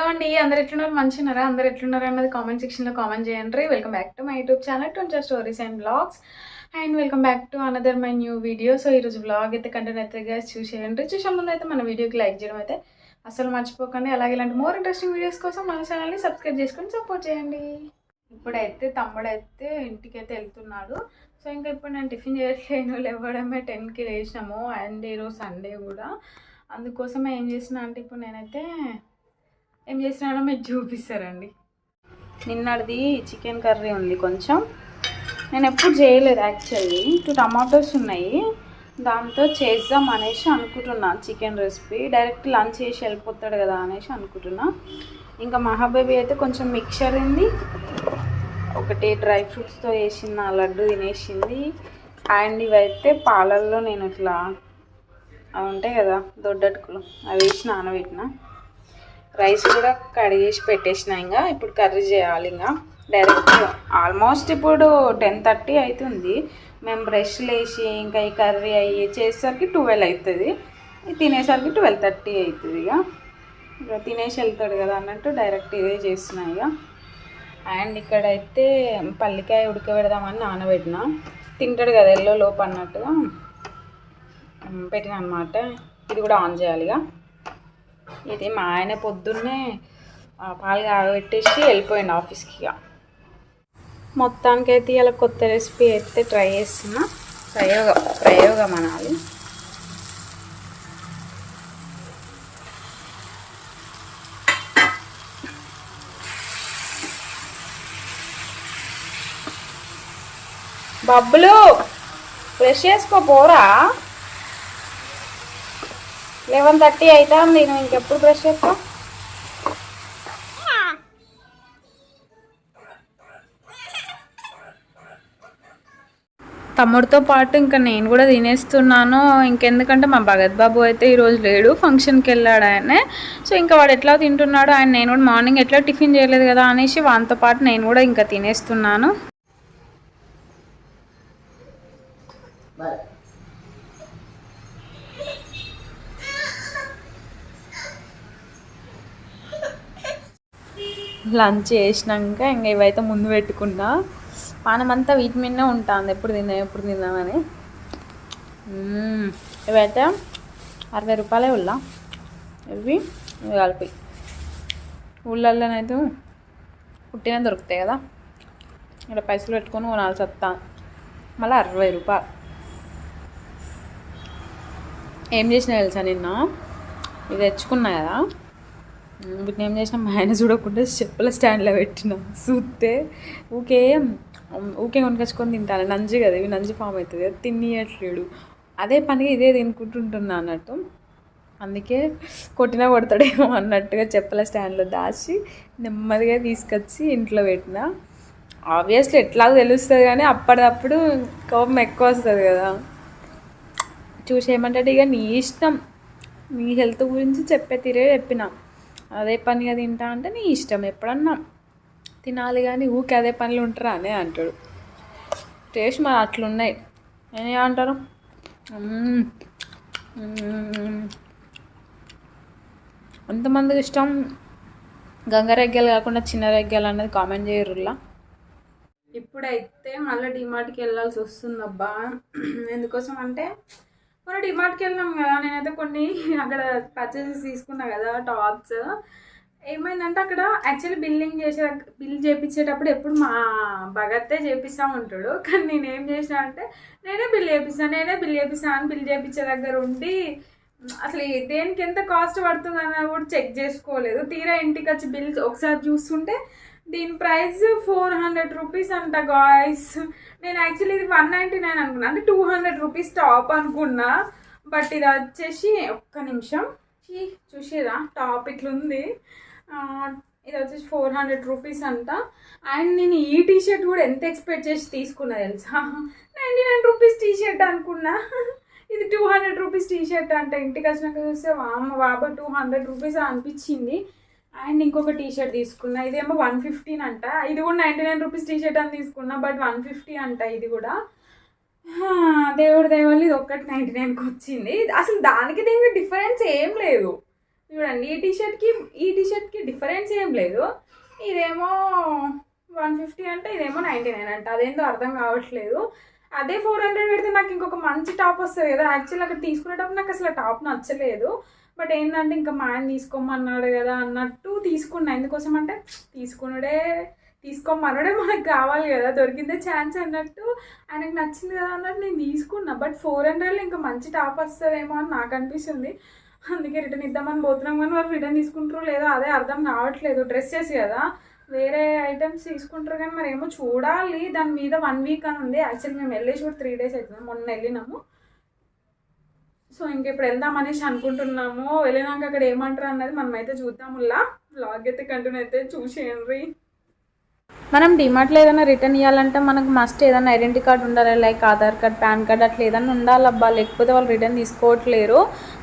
Hello అండి అందరు ఎట్లున్నారు? మంచిగున్నారా? అందరు ఎట్లున్నారు అన్నది కామెంట్ సెక్షన్లో కామెంట్ చేయండి. Welcome back to my YouTube channel twenty stories and blogs and welcome back to another my new video so ఈరోజు బ్లాగ్ అయితే కంటెంట్ అయితే guys చూసేయండి. చూసే ముందు అయితే మన వీడియోకి లైక్ చేయడం అయితే అసలు మర్చిపోకండి. అలాగే ఇలాంటి మోర్ ఇంట్రెస్టింగ్ వీడియోస్ కోసం మన ఛానల్ని సబ్స్క్రైబ్ చేసుకొని సపోర్ట్ చేయండి. ఇప్పుడైతే తమ్ముడైతే ఇంటికి అయితే వెళ్తున్నాడు. సో ఇంకా ఇప్పుడు నేను టిఫిన్ చేయట్లేను. లేవడమే టెన్కి లేచినాము. అండ్ ఈరోజు సండే కూడా. అందుకోసం ఏం చేసిన అంటే ఇప్పుడు నేనైతే ఏం చేసినాడో మీరు చూపిస్తారండి. నిన్నటిది చికెన్ కర్రీ ఉంది కొంచెం. నేను ఎప్పుడు చేయలేదు యాక్చువల్లీ. టూ టమాటోస్ ఉన్నాయి. దాంతో చేద్దాం అనేసి అనుకుంటున్నా చికెన్ రెసిపీ. డైరెక్ట్ లంచ్ చేసి వెళ్ళిపోతాడు కదా అనేసి అనుకుంటున్నా. ఇంకా మహాబేబీ అయితే కొంచెం మిక్చర్ ఉంది. ఒకటి డ్రై ఫ్రూట్స్తో వేసిన లడ్డు తినేసింది. అండ్ ఇవైతే పాలల్లో నేను ఇట్లా అవి ఉంటాయి కదా దొడ్డటుకులు. అవి వేసి నానబెట్టిన. రైస్ కూడా కడిగేసి పెట్టేసిన ఇంకా. ఇప్పుడు కర్రీ చేయాలి ఇంకా. డైరెక్ట్ ఆల్మోస్ట్ ఇప్పుడు టెన్ థర్టీ అవుతుంది మేము బ్రష్ లేచి ఇంకా ఈ కర్రీ అయ్యి చేసేసరికి ట్వెల్వ్ అవుతుంది తినేసరికి ట్వెల్వ్ థర్టీ అవుతుంది ఇక. ఇక తినేసి వెళ్తాడు కదా అన్నట్టు డైరెక్ట్ ఇదే చేస్తున్నా ఇక. అండ్ ఇక్కడైతే పల్లికాయ ఉడకబెడదామని నానబెట్టిన. తింటాడు కదా ఎల్లో లోపు అన్నట్టుగా. పెట్టిన అనమాట ఇది కూడా ఆన్ చేయాలి ఇక. ఇది మా ఆయన పొద్దున్నే పాలు కాగబెట్టేసి వెళ్ళిపోయింది ఆఫీస్కి ఇక మొత్తానికి అయితే ఇలా కొత్త రెసిపీ అయితే ట్రై చేస్తున్నా. ప్రయోగం ప్రయోగం అనాలి. బబ్బులు బ్రష్ చేసుకో పోరా. లెవెన్ థర్టీ అవుతుంది నువ్వు ఇంకెప్పుడు బ్రష్ చేస్తావు? తమ్ముడితో పాటు ఇంకా నేను కూడా తినేస్తున్నాను. ఇంకెందుకంటే మా భగత్ బాబు అయితే ఈరోజు లేడు ఫంక్షన్కి వెళ్ళాడు ఆయనే. సో ఇంకా వాడు ఎట్లా తింటున్నాడు ఆయన నేను కూడా మార్నింగ్ ఎట్లా టిఫిన్ చేయలేదు కదా అనేసి వానితో పాటు నేను కూడా ఇంకా తినేస్తున్నాను. లంచ్ చేసినాక ఇంకా ఇవైతే ముందు పెట్టుకున్నా. పానమంతా వీటి మీదనే ఉంటుంది. ఎప్పుడు తిన్నా ఎప్పుడు తిన్నామని ఇవైతే అరవై రూపాయలే ఉల్లా. ఇవి కలిపి. ఊళ్ళల్లోనైతే పుట్టిన దొరుకుతాయి కదా. ఇక్కడ పైసలు పెట్టుకొని కొనాలి సత్తా మళ్ళీ అరవై రూపాయలు. ఏం చేసినా తెలుసా నిన్న? ఇది తెచ్చుకున్నా కదా. వీటిని ఏం చేసినా? మా ఆయన చూడకుండా చెప్పుల స్టాండ్లో పెట్టిన. చూస్తే ఊకే ఊకే కొనుకొచ్చుకొని తింటాను. నంజి కదా ఇవి నంజి ఫామ్ అవుతుంది. కదా తినియట్లేడు. అదే పనిగా ఇదే తినుకుంటుంటున్నా అన్నట్టు. అందుకే కొట్టినా కొడతాడేమో అన్నట్టుగా చెప్పుల స్టాండ్లో దాచి నెమ్మదిగా తీసుకొచ్చి ఇంట్లో పెట్టిన. ఆబ్వియస్లీ ఎట్లాగో తెలుస్తుంది కానీ అప్పటికప్పుడు కోపం ఎక్కువ వస్తుంది కదా. చూసి ఏమంటాడు? ఇక నీ ఇష్టం. నీ హెల్త్ గురించి చెప్పే తీరే చెప్పిన. అదే పనిగా తింటా అంటే నీ ఇష్టం ఎప్పుడన్నా తినాలి కానీ ఊకే అదే పనులు ఉంటారా అనే అంటాడు. టేస్ట్ మరి అట్లున్నాయి. ఏమంటారు అంటారు ఎంతమందికి ఇష్టం? గంగరెగ్గలు కాకుండా చిన్న రెగ్గలు అనేది కామెంట్ చేయరులా ఇప్పుడైతే మళ్ళీ డిమార్ట్కి వెళ్ళాల్సి వస్తుందబ్బా. ఎందుకోసం అంటే మన డిమార్ట్కి వెళ్ళినాం కదా నేనైతే కొన్ని అక్కడ పర్చేసెస్ తీసుకున్నా కదా టాప్స్ ఏమైందంటే అక్కడ యాక్చువల్లీ బిల్లింగ్ చేసే బిల్ చేపించేటప్పుడు ఎప్పుడు మా భగత్తే చేపిస్తూ ఉంటాడు. కానీ నేను ఏం చేసిన అంటే నేనే బిల్ చేపిస్తాను నేనే బిల్ చేపిస్తాను అని బిల్ చేపించే దగ్గర ఉండి అసలు దేనికి ఎంత కాస్ట్ పడుతుందన్న కూడా చెక్ చేసుకోలేదు. తీరా ఇంటికి వచ్చి బిల్ ఒకసారి చూస్తుంటే దీని ప్రైస్ ఫోర్ హండ్రెడ్ రూపీస్ అంట గాయస్ నేను యాక్చువల్లీ ఇది వన్ నైంటీ నైన్ అనుకున్నా. అంటే టూ హండ్రెడ్ రూపీస్ టాప్ అనుకున్నా. బట్ ఇది వచ్చేసి ఒక్క నిమిషం. చీ చూసిరా టాప్ ఇట్లుంది. ఇది వచ్చేసి ఫోర్ హండ్రెడ్ రూపీస్ అంట. అండ్ నేను ఈ టీషర్ట్ కూడా ఎంత ఎక్స్పెక్ట్ చేసి తీసుకున్నా తెలుసా? Ninety nine rupees T shirt అనుకున్నా. ఇది టూ హండ్రెడ్ రూపీస్ టీషర్ట్ అంట. ఇంటికి వచ్చినాక చూస్తే అమ్మ బాబా టూ హండ్రెడ్ రూపీస్ అనిపించింది. అండ్ ఇంకొక టీ షర్ట్ తీసుకున్నా. ఇదేమో వన్ ఫిఫ్టీన్ అంట. ఇది కూడా ninety nine rupees T shirt అని తీసుకున్నా బట్ వన్ ఫిఫ్టీ అంట ఇది కూడా. దేవుడు దేవుడి ఇది ఒక్కటి నైంటీ నైన్కి వచ్చింది. అసలు దానికి దీనికి డిఫరెన్స్ ఏం లేదు. చూడండి ఈ టీషర్ట్కి ఈ టీషర్ట్కి డిఫరెన్స్ ఏం లేదు. ఇదేమో వన్ ఫిఫ్టీ అంటే ఇదేమో నైంటీ నైన్ అంటే. అదేందో అర్థం కావట్లేదు. అదే ఫోర్ హండ్రెడ్ పెడితే నాకు ఇంకొక మంచి టాప్ వస్తుంది కదా. యాక్చువల్లీ అక్కడ తీసుకునేటప్పుడు నాకు అసలు టాప్ నచ్చలేదు. బట్ ఏంటంటే ఇంకా మా ఆయన తీసుకోమన్నాడు కదా అన్నట్టు తీసుకున్నా. ఎందుకోసం అంటే తీసుకున్నాడే తీసుకోమన్నాడే మనకు కావాలి కదా దొరికిందే ఛాన్స్ అన్నట్టు ఆయనకు నచ్చింది కదా అన్నట్టు నేను తీసుకున్నా. బట్ ఫోర్ హండ్రెడ్లో ఇంకా మంచి టాప్ వస్తుందేమో అని నాకు అనిపిస్తుంది. అందుకే రిటర్న్ ఇద్దామని పోతున్నాం కానీ వాళ్ళు రిటర్న్ తీసుకుంటారు లేదో అదే అర్థం కావట్లేదు. డ్రెస్సెస్ కదా వేరే ఐటమ్స్ తీసుకుంటారు కానీ మరి ఏమో చూడాలి. దాని మీద వన్ వీక్ అని ఉంది. యాక్చువల్లీ మేము వెళ్ళేసి కూడా త్రీ డేస్ అవుతుంది. మొన్న వెళ్ళినాము. సో ఇంక ఇప్పుడు వెళ్దాం అనేసి అనుకుంటున్నాము. వెళ్ళినాక అక్కడ ఏమంటారు అన్నది మనమైతే చూద్దాములా బ్లాగ్ అయితే కంటిన్యూ అయితే చూసేయండి. మనం డిమార్ట్లో ఏదైనా రిటర్న్ ఇవ్వాలంటే మనకు మస్ట్ ఏదైనా ఐడెంటిటీ కార్డ్ ఉండాలి like Aadhaar card PAN card అట్లా ఏదైనా ఉండాలబ్బా. లేకపోతే వాళ్ళు రిటర్న్ తీసుకోవట్లేరు.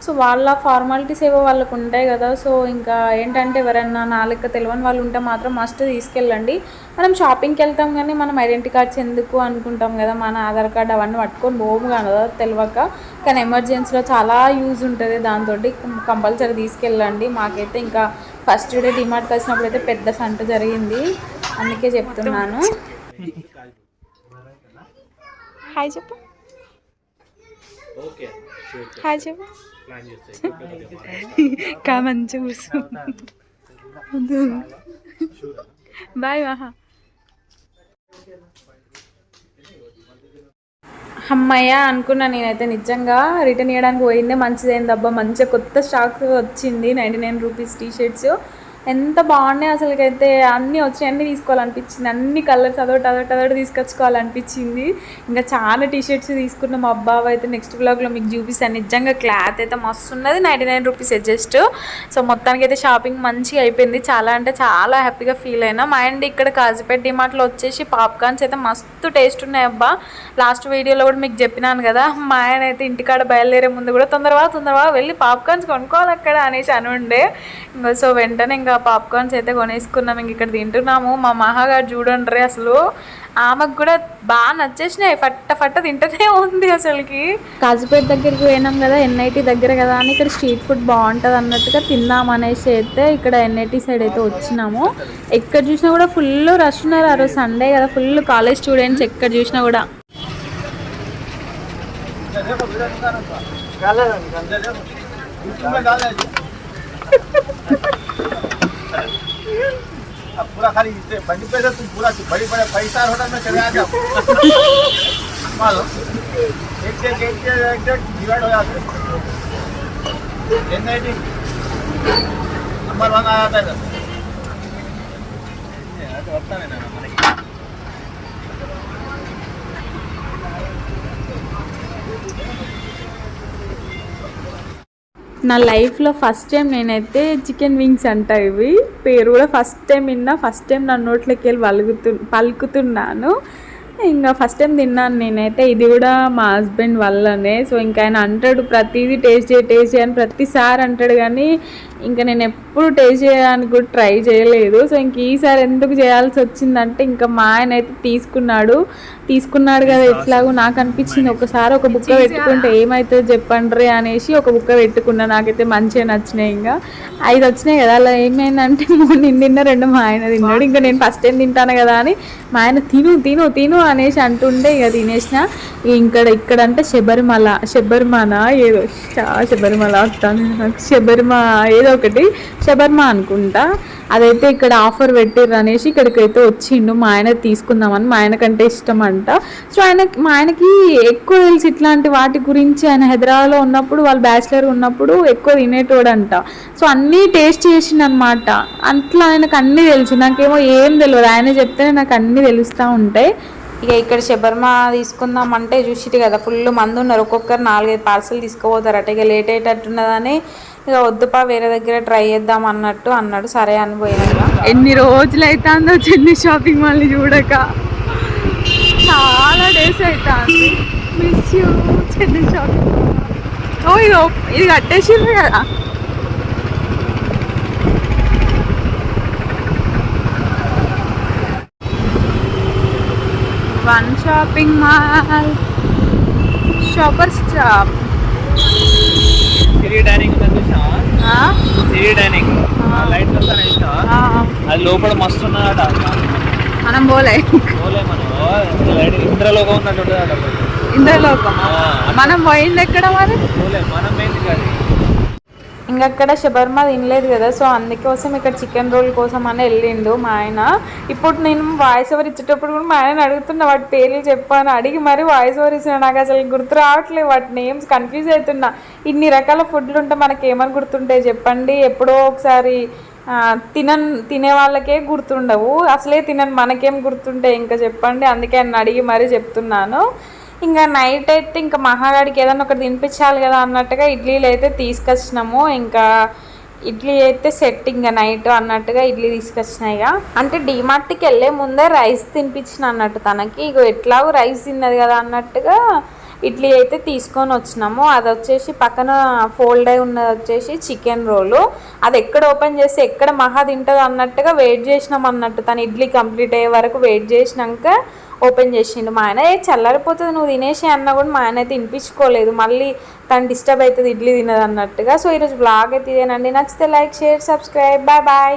సో వాళ్ళ ఫార్మాలిటీస్ ఏవో వాళ్ళకు ఉంటాయి కదా. సో ఇంకా ఏంటంటే ఎవరైనా నాలుక తెలియని వాళ్ళు ఉంటే మాత్రం మస్ట్ తీసుకెళ్ళండి. మనం షాపింగ్కి వెళ్తాం కానీ మనం ఐడెంటిటీ కార్డ్స్ ఎందుకు అనుకుంటాం కదా? మన ఆధార్ కార్డ్ అవన్నీ పట్టుకొని పోము కదా తెలియక కానీ ఎమర్జెన్సీలో చాలా యూజ్ ఉంటుంది. దాంతో కంపల్సరీ తీసుకెళ్ళండి. మాకైతే ఇంకా ఫస్ట్ డే డిమార్ట్కి వచ్చినప్పుడు అయితే పెద్ద సంట జరిగింది. అందుకే చెప్తున్నాను. హాయ్ చెప్పు. హాయ్ చెప్పు. కా మంచి బాయ్ మహా. అమ్మయ్య అనుకున్నా నేనైతే నిజంగా రిటర్న్ చేయడానికి పోయిందే మంచిదైంది అబ్బా మంచిగా కొత్త స్టాక్ వచ్చింది. Ninety nine rupees T shirts ఎంత బాగున్నాయి అసలుకైతే అన్నీ వచ్చి అన్నీ తీసుకోవాలనిపించింది. అన్ని కలర్స్ అదొకటి అదొకటి అదొకటి తీసుకొచ్చుకోవాలనిపించింది. ఇంకా చాలా టీషర్ట్స్ షర్ట్స్ మా అబ్బాబు అయితే. నెక్స్ట్ బ్లాగ్లో మీకు చూపిస్తాను. నిజంగా క్లాత్ అయితే మస్తు ఉన్నది ninety nine rupees just so మొత్తానికి అయితే షాపింగ్ మంచిగా అయిపోయింది. చాలా అంటే చాలా హ్యాపీగా ఫీల్ అయినా. మా అండ్ ఇక్కడ కాజీపేట డిమార్ట్లో వచ్చేసి పాప్కార్న్స్ అయితే మస్తు టేస్ట్ ఉన్నాయి అబ్బా. లాస్ట్ వీడియోలో కూడా మీకు చెప్పినాను కదా మా ఆయన అయితే ఇంటికాడ బయలుదేరే ముందు కూడా తొందరగా తొందరగా వెళ్ళి పాప్కార్న్స్ కొనుక్కోవాలి అక్కడ అనేసి అని ఉండే ఇంకా సో వెంటనే ఇంకా పాప్కార్న్స్ అయితే కొనేసుకున్నాం. ఇంక ఇక్కడ తింటున్నాము. మా మహాగారు చూడండి అసలు. ఆమెకు కూడా బాగా నచ్చేసినాయి. ఫట్ట ఫట్ట తింటూనే ఉంది అసలుకి. కాజీపేట దగ్గరికి పోయినాం కదా ఎన్ఐటి దగ్గర కదా అని ఇక్కడ స్ట్రీట్ ఫుడ్ బాగుంటుంది అన్నట్టుగా తిందాం అనేసి అయితే ఇక్కడ ఎన్ఐటి సైడ్ అయితే వచ్చినాము. ఎక్కడ చూసినా కూడా ఫుల్ రష్ ఉన్నారు. ఆ రోజు సండే కదా ఫుల్ కాలేజ్ స్టూడెంట్స్ ఎక్కడ చూసినా కూడా. अब पूरा खाली इससे बंडी पे से तुम पूरा बड़ी बड़े फाइव स्टार होटल में चले आ जाओ मालूम एक से एक से एक से डिवाइड हो जाते N I T number one आ जाता है इधर ये तो होता है ना నా లైఫ్లో ఫస్ట్ టైం నేనైతే చికెన్ వింగ్స్ అంట ఇవి. పేరు కూడా ఫస్ట్ టైం విన్నా ఫస్ట్ టైం నా నోట్లోకి వెళ్ళి పలుకుతు పలుకుతున్నాను. ఇంకా ఫస్ట్ టైం తిన్నాను నేనైతే. ఇది కూడా మా హస్బెండ్ వల్లనే. సో ఇంకా ఆయన అంటాడు ప్రతిదీ టేస్ట్ చేయి టేస్ట్ చేయని ప్రతిసారి అంటాడు కానీ ఇంకా నేను ఎప్పుడు టేస్ట్ చేయడానికి కూడా ట్రై చేయలేదు. సో ఇంక ఈసారి ఎందుకు చేయాల్సి వచ్చిందంటే ఇంకా మా ఆయన అయితే తీసుకున్నాడు. తీసుకున్నాడు కదా ఎట్లాగో నాకు అనిపించింది. ఒకసారి ఒక బుక్క పెట్టుకుంటే ఏమవుతుందో చెప్పండి అనేసి ఒక బుక్క పెట్టుకున్నా. నాకైతే మంచిగా నచ్చినాయి ఇంకా. ఐదు వచ్చినాయి కదా అలా ఏమైందంటే మూడు నేను తిన్న రెండు మా ఆయన తిన్నాడు. ఇంకా నేను ఫస్ట్ టైం తింటాను కదా అని మా ఆయన తిను తిను తిను అనేసి అంటుండే ఇక తినేసిన. ఇక్కడ ఇక్కడ అంటే శబరిమల శబరిమల ఏదో చా- శబరిమల వస్తాను నాకు శబరిమ ఏదో ఒకటి శబర్మ అనుకుంటా. అదైతే ఇక్కడ ఆఫర్ పెట్టిర్రు అనేసి ఇక్కడికైతే వచ్చిండు. మా ఆయన తీసుకుందామని మా ఆయనకంటే ఇష్టం అంట సో ఆయన మా ఆయనకి ఎక్కువ తెలుసు ఇట్లాంటి వాటి గురించి. ఆయన హైదరాబాద్లో ఉన్నప్పుడు వాళ్ళు బ్యాచిలర్ ఉన్నప్పుడు ఎక్కువ తినేటోడంట. సో అన్నీ టేస్ట్ చేసిండనమాట అట్లా ఆయనకు అన్నీ తెలుసు. నాకేమో ఏం తెలియదు ఆయన చెప్తేనే నాకు అన్నీ తెలుస్తూ ఉంటాయి. ఇక ఇక్కడ శబర్మ తీసుకుందాం అంటే చూసిటి కదా ఫుల్ మంది ఉన్నారు ఒక్కొక్కరు నాలుగైదు పార్సల్ తీసుకుపోతారట. ఇక లేట్ అయ్యేటట్టున్నదని ఇక వద్దుపా వేరే దగ్గర ట్రై చేద్దాం అన్నట్టు అన్నాడు. సరే అని పోయినా ఎన్ని రోజులు అవుతుందో చెన్ని షాపింగ్ మాల్ని చూడక. చాలా డేస్ అవుతుంది మిస్ యూ చెన్ని షాపింగ్ ఓ ఇది ఇది కట్టేసిండ్రు కదా. One shopping mall Shopper Stop తిరిగి డైనింగ్ ఉందని? City dining. ఆ. లైట్ వస్తాను అది లోపల మస్తు ఉన్నదట. మనం పోలే. పోలే మనం. లైట్ ఇంద్రలోకం ఉన్నట్టు ఆ, మనం పోయింది ఎక్కడ మరి? పోలే మనం ఏంటి కాదు. ఇంకక్కడ షబర్మా తినలేదు కదా సో అందుకోసం ఇక్కడ చికెన్ రోల్ కోసం అని వెళ్ళిండు మా ఆయన. ఇప్పుడు నేను వాయిస్ ఓవర్ ఇచ్చేటప్పుడు కూడా మా ఆయన అడుగుతున్నా వాటి పేర్లు చెప్పాను అడిగి మరి వాయిస్ ఓవర్ ఇచ్చిన నాకు అసలు గుర్తు రావట్లేదు వాటి నేమ్స్ కన్ఫ్యూజ్ అవుతున్నా. ఇన్ని రకాల ఫుడ్లు ఉంటే మనకి ఏమని గుర్తుంటాయి చెప్పండి? ఎప్పుడో ఒకసారి తినన్ తినే వాళ్ళకే గుర్తుండవు. అసలే తినని మనకేం గుర్తుంటాయి ఇంకా చెప్పండి? అందుకే ఆయన అడిగి మరీ చెప్తున్నాను. ఇంకా నైట్ అయితే ఇంకా మహాగాడికి ఏదైనా ఒకటి తినిపించాలి కదా అన్నట్టుగా ఇడ్లీలు అయితే తీసుకొచ్చినాము. ఇంకా ఇడ్లీ అయితే సెట్ ఇంకా నైట్ అన్నట్టుగా ఇడ్లీ తీసుకొచ్చినాయి ఇక. అంటే డిమార్ట్కి వెళ్ళే ముందే రైస్ తినిపించిన అన్నట్టు తనకి. ఇగో ఎట్లాగో రైస్ తిన్నది కదా అన్నట్టుగా ఇడ్లీ అయితే తీసుకొని వచ్చినాము. అది వచ్చేసి పక్కన ఫోల్డ్ అయి ఉన్నది వచ్చేసి చికెన్ రోలు. అది ఎక్కడ ఓపెన్ చేస్తే ఎక్కడ మహా తింటుంది అన్నట్టుగా వెయిట్ చేసినాం అన్నట్టు. తను ఇడ్లీ కంప్లీట్ అయ్యే వరకు వెయిట్ చేసినాక ఓపెన్ చేసిండు. మా ఆయన "ఏ, చల్లారిపోతుంది నువ్వు తినేసి అన్నా కూడా మా ఆయన అయితే వినిపించుకోలేదు. మళ్ళీ తను డిస్టర్బ్ అవుతుంది ఇడ్లీ తినదు అన్నట్టుగా. సో ఈరోజు బ్లాగ్ అయితే ఇదేనండి. నచ్చితే like share subscribe bye bye